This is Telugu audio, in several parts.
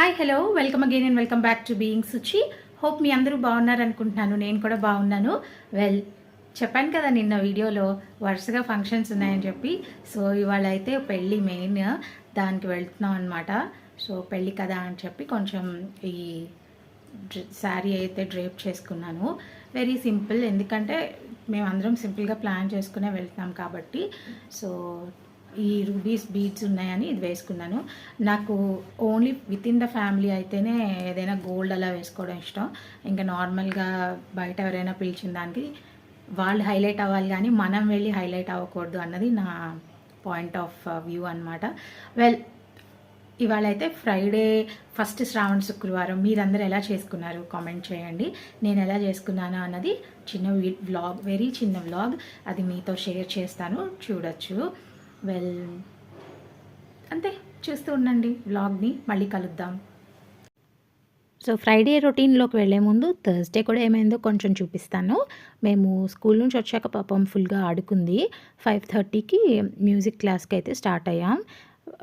Hi hello welcome again and welcome back to being Suchi hope మీ అందరూ బాగున్నారు అనుకుంటున్నాను. నేను కూడా బాగున్నాను. వెల్ చెప్పాను కదా నిన్న వీడియోలో వరుసగా ఫంక్షన్స్ ఉన్నాయని చెప్పి. సో ఇవాళ అయితే పెళ్ళి మెయిన్ దానికి వెళ్తున్నాం అనమాట సో పెళ్ళి కదా అని చెప్పి కొంచెం ఈ శారీ అయితే డ్రేప్ చేసుకున్నాను. వెరీ సింపుల్ ఎందుకంటే మేమందరం సింపుల్గా ప్లాన్ చేసుకునే వెళ్తున్నాం కాబట్టి. సో ఈ రూబీస్ బీడ్స్ ఉన్నాయని ఇది వేసుకున్నాను. నాకు only within the family అయితేనే ఏదైనా గోల్డ్ అలా వేసుకోవడం ఇష్టం. ఇంకా నార్మల్గా బయట ఎవరైనా పిలిచిన దానికి వాళ్ళు హైలైట్ అవ్వాలి కానీ మనం వెళ్ళి హైలైట్ అవ్వకూడదు అన్నది నా పాయింట్ ఆఫ్ వ్యూ అనమాట వెల్ ఇవాళ అయితే ఫ్రైడే ఫస్ట్ శ్రావణ శుక్రవారం. మీరందరూ ఎలా చేసుకున్నారు? కామెంట్ చేయండి. నేను ఎలా చేసుకున్నాను అన్నది చిన్న వ్లాగ్ వెరీ చిన్న వ్లాగ్. అది మీతో షేర్ చేస్తాను. చూడొచ్చు. వెల్ అంతే. చూస్తూ ఉండండి వ్లాగ్ని. మళ్ళీ కలుద్దాం. సో ఫ్రైడే రొటీన్లోకి వెళ్ళే ముందు థర్స్డే కూడా ఏమైందో కొంచెం చూపిస్తాను. మేము స్కూల్ నుంచి వచ్చాక పాపం ఫుల్గా ఆడుకుంది. ఫైవ్ థర్టీకి మ్యూజిక్ క్లాస్కి అయితే స్టార్ట్ అయ్యాం.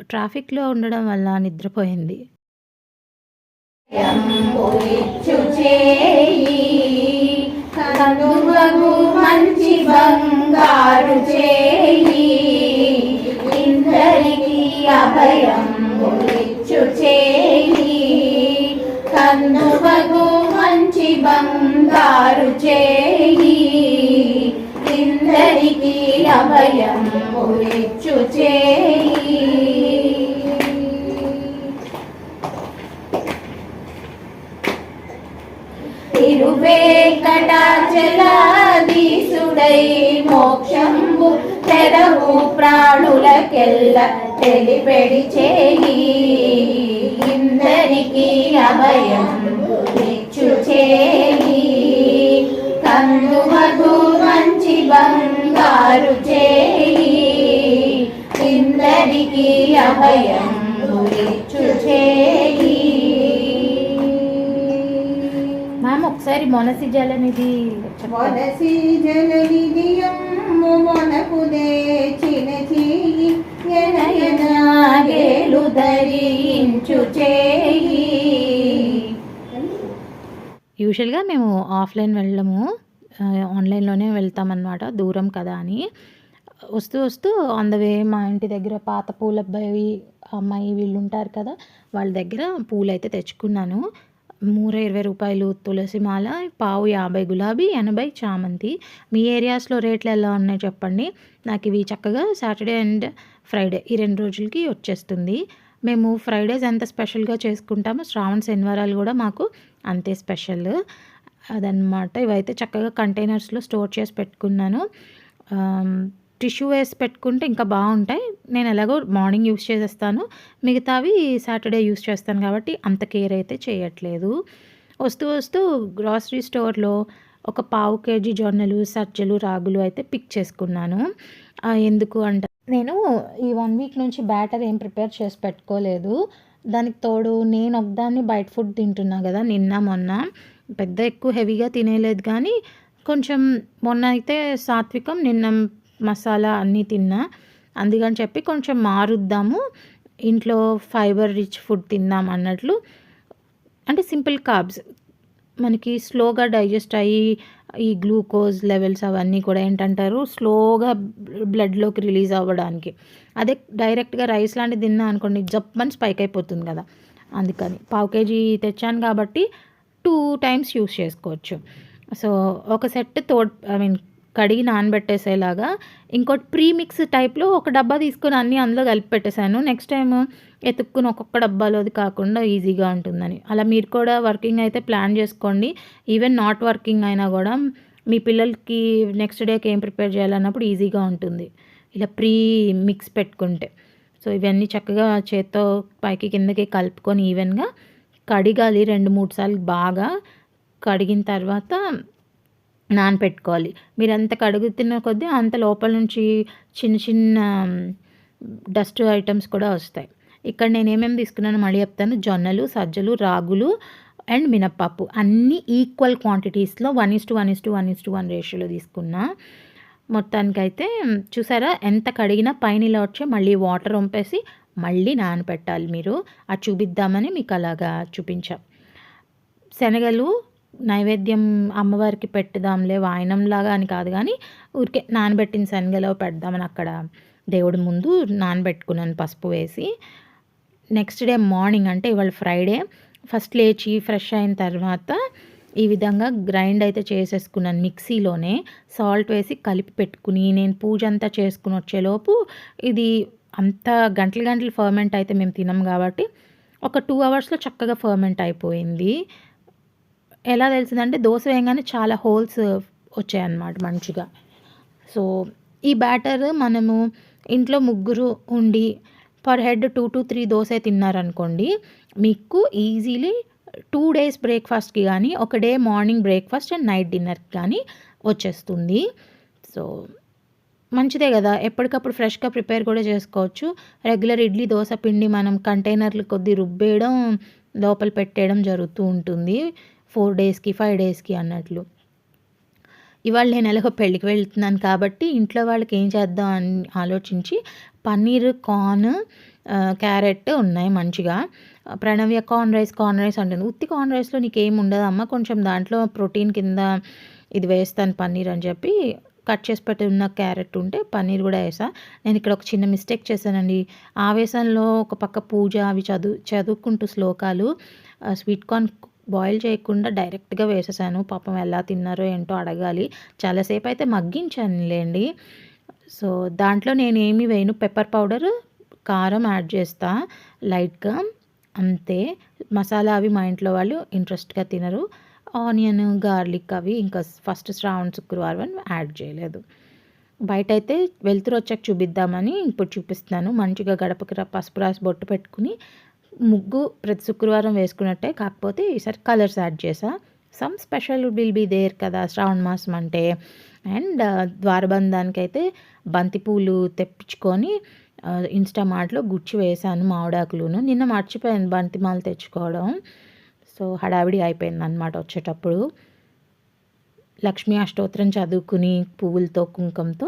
ట్రాఫిక్లో ఉండడం వల్ల నిద్రపోయింది. మంచి బంగారు చేయి. ఇందరికి అభయం ఇచ్చు చేయి కన్నువగు మంచి బంగారు చేయి ఇందరికి అభయం ఇచ్చు చేయి తిరువేకటాచలాదీసుడై మోక్షంబు తెరవు ప్రాణులకెల్ల తెలిపెడి చేయి. ఇందరికి అభయం ఇచ్చు చేయి. కందుమగు మంచి బంగారు చేయి. ఇందరికి అభయం ఇచ్చు చేయి. మ్యామ్ ఒకసారి మొనసి జలనిధి? మొనసి జలనిధియమ్ము మొనకు దేచిన చేయి ఎనయనాగేలు ధరించు చేయి యూజువల్గా మేము ఆఫ్లైన్ వెళ్ళము ఆన్లైన్లోనే వెళ్తామన్నమాట దూరం కదా అని. వస్తూ వస్తూ ఆన్ ద వే మా ఇంటి దగ్గర పాత పూల అబ్బాయి అమ్మాయి వీళ్ళు ఉంటారు కదా వాళ్ళ దగ్గర పూలు అయితే తెచ్చుకున్నాను. మూర ఇరవై రూపాయలు తులసి మాల పావు యాభై గులాబీ ఎనభై చామంతి. మీ ఏరియాస్లో రేట్లు ఎలా ఉన్నాయో చెప్పండి. నాకు ఇవి చక్కగా సాటర్డే అండ్ ఫ్రైడే ఈ రెండు రోజులకి వచ్చేస్తుంది. మేము ఫ్రైడేస్ ఎంత స్పెషల్గా చేసుకుంటామో శ్రావణ శనివారాలు కూడా మాకు అంతే స్పెషల్. అదనమాట ఇవైతే చక్కగా కంటైనర్స్లో స్టోర్ చేసి పెట్టుకున్నాను. టిష్యూ వేసి పెట్టుకుంటే ఇంకా బాగుంటాయి. నేను ఎలాగో మార్నింగ్ యూస్ చేసేస్తాను. మిగతావి సాటర్డే యూస్ చేస్తాను కాబట్టి అంత కేర్ అయితే చేయట్లేదు. వస్తూ వస్తూ గ్రాసరీ స్టోర్లో ఒక పావు కేజీ జొన్నలు సజ్జలు రాగులు అయితే పిక్ చేసుకున్నాను. ఎందుకు అంటే నేను ఈ వన్ వీక్ నుంచి బ్యాటర్ ఏం ప్రిపేర్ చేసి పెట్టుకోలేదు. దానికి తోడు నేను ఒకదాన్ని బయట ఫుడ్ తింటున్నా కదా నిన్న మొన్న. పెద్ద ఎక్కువ హెవీగా తినేలేదు కానీ కొంచెం మొన్న అయితే సాత్వికం నిన్న మసాలా అన్నీ తిన్నా. అందుకని చెప్పి కొంచెం మారుద్దాము. ఇంట్లో ఫైబర్ రిచ్ ఫుడ్ తిందాం అన్నట్లు. అంటే సింపుల్ కార్బ్స్ మనకి స్లోగా డైజెస్ట్ అయ్యి ఈ గ్లూకోజ్ లెవెల్స్ అవన్నీ కూడా ఏంటంటారు? స్లోగా బ్లడ్లోకి రిలీజ్ అవ్వడానికి. అదే డైరెక్ట్గా రైస్ లాంటిది తిన్నా అనుకోండి జప్పని స్పైక్ అయిపోతుంది కదా. అందుకని పావు కేజీ తెచ్చాను కాబట్టి టూ టైమ్స్ యూస్ చేసుకోవచ్చు. సో ఒక సెట్ తోడ్ ఐ మీన్ కడిగి నానబెట్టేసేలాగా ఇంకోటి ప్రీమిక్స్ టైప్లో ఒక డబ్బా తీసుకొని అన్నీ అందులో కలిపి పెట్టేశాను. నెక్స్ట్ టైం ఎతుక్కుని ఒక్కొక్క డబ్బాలోది కాకుండా ఈజీగా ఉంటుందని. అలా మీరు కూడా వర్కింగ్ అయితే ప్లాన్ చేసుకోండి. ఈవెన్ నాట్ వర్కింగ్ అయినా కూడా మీ పిల్లలకి నెక్స్ట్ డేకి ఏం ప్రిపేర్ చేయాలన్నప్పుడు ఈజీగా ఉంటుంది. ఇలా ప్రీ మిక్స్ పెట్టుకుంటే. సో ఇవన్నీ చక్కగా చేత్తో పైకి కిందకి కలుపుకొని ఈవెన్గా కడిగాలి రెండు మూడు సార్లు బాగా. కడిగిన తర్వాత నానపెట్టుకోవాలి. మీరు ఎంత కడుగుతున్న కొద్దీ అంత లోపల నుంచి చిన్న చిన్న డస్ట్ ఐటమ్స్ కూడా వస్తాయి. ఇక్కడ నేను ఏమేమి తీసుకున్నానో మళ్ళీ చెప్తాను. జొన్నలు సజ్జలు రాగులు అండ్ మినప్పప్పు. అన్నీ equal క్వాంటిటీస్లో one is to one is to one is to one రేషియోలో తీసుకున్నా. మొత్తానికైతే చూసారా? ఎంత కడిగినా పైన ఇలా వచ్చి మళ్ళీ వాటర్ వంపేసి మళ్ళీ నానబెట్టాలి మీరు. అది చూపిద్దామని మీకు అలాగా చూపించాం. శనగలు నైవేద్యం అమ్మవారికి పెట్టుదాంలే వాయనంలాగా అని కాదు కానీ ఊరికే నానబెట్టిన శనగలో పెడదామని అక్కడ దేవుడి ముందు నానబెట్టుకున్నాను పసుపు వేసి. నెక్స్ట్ డే మార్నింగ్ అంటే ఇవాళ ఫ్రైడే ఫస్ట్ లేచి ఫ్రెష్ అయిన తర్వాత ఈ విధంగా గ్రైండ్ అయితే చేసేసుకున్నాను మిక్సీలోనే. సాల్ట్ వేసి కలిపి పెట్టుకుని నేను పూజ అంతా చేసుకుని వచ్చేలోపు ఇది అంత గంటలు గంటలు ఫర్మెంట్ అయితే మేము తినం కాబట్టి ఒక టూ అవర్స్లో చక్కగా ఫర్మెంట్ అయిపోయింది. ఎలా తెలిసిందంటే దోశ వేయగానే చాలా హోల్స్ వచ్చాయన్నమాట మంచిగా. సో ఈ బ్యాటర్ మనము ఇంట్లో ముగ్గురు ఉండి per head two to three dosa తిన్నారనుకోండి మీకు ఈజీలీ టూ డేస్ బ్రేక్ఫాస్ట్కి కానీ ఒక day morning breakfast and night డిన్నర్కి కానీ వచ్చేస్తుంది. సో మంచిదే కదా. ఎప్పటికప్పుడు ఫ్రెష్గా ప్రిపేర్ కూడా చేసుకోవచ్చు. రెగ్యులర్ ఇడ్లీ దోశ పిండి మనం కంటైనర్లు కొద్ది రుబ్బేయడం లోపల పెట్టేయడం జరుగుతూ ఉంటుంది. ఫోర్ డేస్కి ఫైవ్ డేస్కి అన్నట్లు. ఇవాళ నేను ఎలాగో పెళ్ళికి వెళ్తున్నాను కాబట్టి ఇంట్లో వాళ్ళకి ఏం చేద్దాం అని ఆలోచించి పన్నీర్ కార్న్ క్యారెట్ ఉన్నాయి మంచిగా. Pranavya corn rice corn rice అంటుంది. ఉత్తి కార్న్ రైస్లో నీకేం ఉండదమ్మా కొంచెం దాంట్లో ప్రోటీన్ కింద ఇది వేస్తాను పన్నీర్ అని చెప్పి కట్ చేసి పెట్టి ఉన్న క్యారెట్ ఉంటే పన్నీర్ కూడా వేసా. నేను ఇక్కడ ఒక చిన్న మిస్టేక్ చేశానండి. ఆవేశంలో ఒక పక్క పూజ అవి చదువు చదువుకుంటూ శ్లోకాలు స్వీట్ కార్న్ బాయిల్ చేయకుండా డైరెక్ట్గా వేసేసాను. పాపం ఎలా తిన్నారో ఏంటో అడగాలి. చాలాసేపు అయితే మగ్గించానులేండి. సో దాంట్లో నేను ఏమి వేయను. పెప్పర్ పౌడర్ కారం యాడ్ చేస్తా. లైట్గా అంతే. మసాలా అవి మా ఇంట్లో వాళ్ళు ఇంట్రెస్ట్గా తినరు. ఆనియన్ గార్లిక్ అవి ఇంకా ఫస్ట్ శ్రావణ శుక్రవారం యాడ్ చేయలేదు. బయట అయితే వెళ్తురు వచ్చాక చూపిద్దామని ఇప్పుడు చూపిస్తున్నాను. మంచిగా గడపకి పసుపు రాసి బొట్టు పెట్టుకుని ముగ్గు ప్రతి శుక్రవారం వేసుకున్నట్టే కాకపోతే ఈసారి కలర్స్ యాడ్ చేసా some special will be there కదా శ్రావణ మాసం అంటే. అండ్ uh, ద్వారబంధానికి అయితే బంతిపూలు తెప్పించుకొని uh, ఇన్స్టామార్ట్లో గుచ్చి వేసాను మామిడాకులును నిన్న మర్చిపోయాను బంతిమాలు తెచ్చుకోవడం. సో హడావిడి అయిపోయింది అనమాట వచ్చేటప్పుడు. లక్ష్మీ అష్టోత్తరం చదువుకుని పువ్వులతో కుంకంతో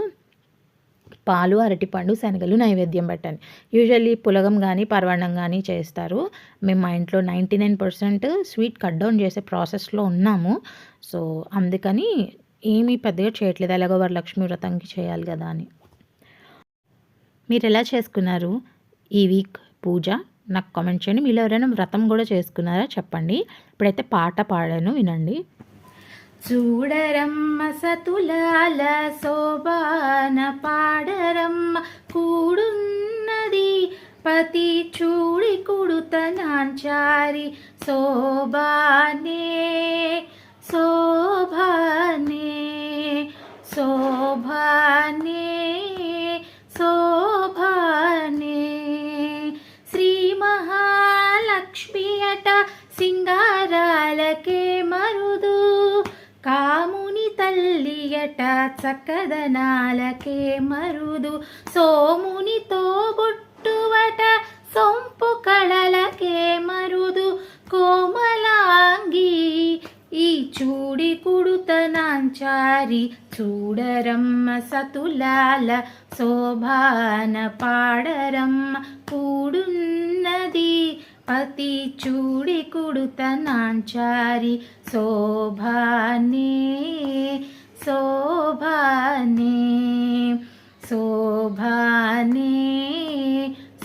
పాలు అరటిపండు శనగలు నైవేద్యం పెట్టండి. యూజువల్లీ పులగం కానీ పర్వణం కానీ చేస్తారు. మేము మా ఇంట్లో ninety nine percent sweet cut down చేసే ప్రాసెస్లో ఉన్నాము. సో అందుకని ఏమీ పెద్దగా చేయట్లేదు. ఎలాగో వరలక్ష్మి వ్రతంకి చేయాలి కదా అని. మీరు ఎలా చేసుకున్నారు? ఈ వీక్ పూజ? నాకు కామెంట్ చేయండి. మీలో ఎవరైనా వ్రతం కూడా చేసుకున్నారా? చెప్పండి. ఇప్పుడైతే పాట పాడాను వినండి. చూడరమ్మ సతులాల శోభా కుడుత నాంచారి శోభానే శోభానే శోభానే శోభానే. శ్రీ మహాలక్ష్మి అట సింగారాలకే మరుదు కాముని తల్లియట చక్కదనాలకే మరుదు సోమునితో బొట్టువట సొంపు కళలకే మరుదు కోమలాంగి. ఈ చూడి కుడుత చూడరమ్మ సతులాల శోభాన పాడరమ్మ కూడున్నది. పతి చూడి కుడుతనాంచారి శోభానే శోభానే శోభానే.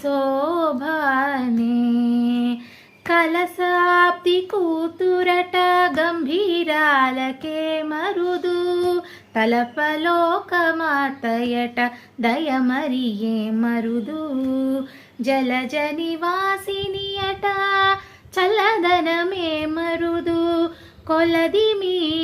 శోభానే. కలసాప్తి కూతురట గంభీరాలకే మరుదు. తలపలోకమాతయట దయమరియే మరుదు. జలజ నివాసినియట చల్లదనమే మరుదు. కొలది మీ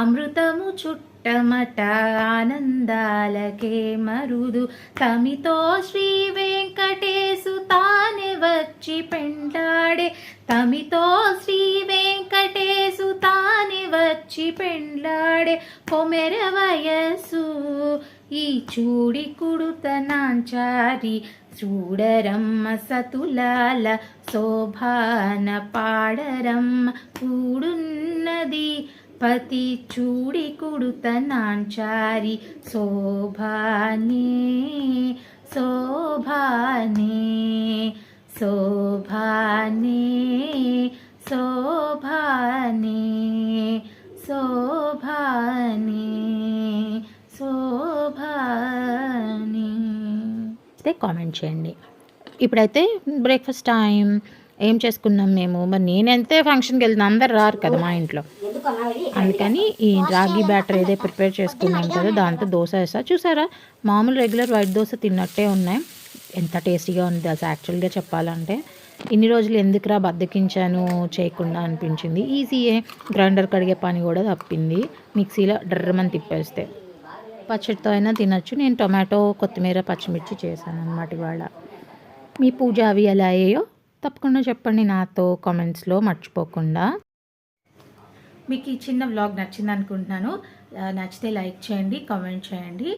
అమృతము చుట్టమట ఆనందాలకే మరుదు. తమితో శ్రీ వెంకటేశు తానే వచ్చి పెండ్లాడే. తమితో శ్రీ వెంకటేశు తానే వచ్చి పెండ్లాడే. కొమెర వయస్సు ఈ చూడి కుడుత నాంచారి. చూడరమ్మ సతులాల శోభాన పాడరమ్మ. కూడున్నది పతి చూడి కుడుత నాంచారి శోభానే శోభానే శోభానే శోభానే శోభానే శోభానే. అయితే కామెంట్ చేయండి. ఇప్పుడైతే బ్రేక్ఫాస్ట్ టైం. ఏం చేసుకున్నాం మేము? మరి నేనెంతే ఫంక్షన్కి వెళ్తాను అందరు రారు కదా మా ఇంట్లో. అందుకని ఈ రాగి బ్యాటర్ ఏదో ప్రిపేర్ చేసుకున్నాం కదా దాంతో దోశ వేసా. చూసారా? మామూలు రెగ్యులర్ వైట్ దోశ తిన్నట్టే ఉన్నాయి. ఎంత టేస్టీగా ఉంది అసలు యాక్చువల్గా చెప్పాలంటే. ఇన్ని రోజులు ఎందుకురా బద్దకించాను చేయకుండా అనిపించింది. ఈజీయే. గ్రైండర్ కడిగే పని కూడా తప్పింది. మిక్సీలో డర్రమని తిప్పేస్తే. పచ్చడితో అయినా తినచ్చు. నేను టొమాటో కొత్తిమీర పచ్చిమిర్చి చేశాను అనమాట ఇవాళ. మీ పూజ అవి ఎలా అయ్యాయో తప్పకుండా చెప్పండి నాతో కామెంట్స్లో మర్చిపోకుండా. మీకు ఈ చిన్న వ్లాగ్ నచ్చింది అనుకుంటున్నాను నచ్చితే లైక్ చేయండి కామెంట్ చేయండి.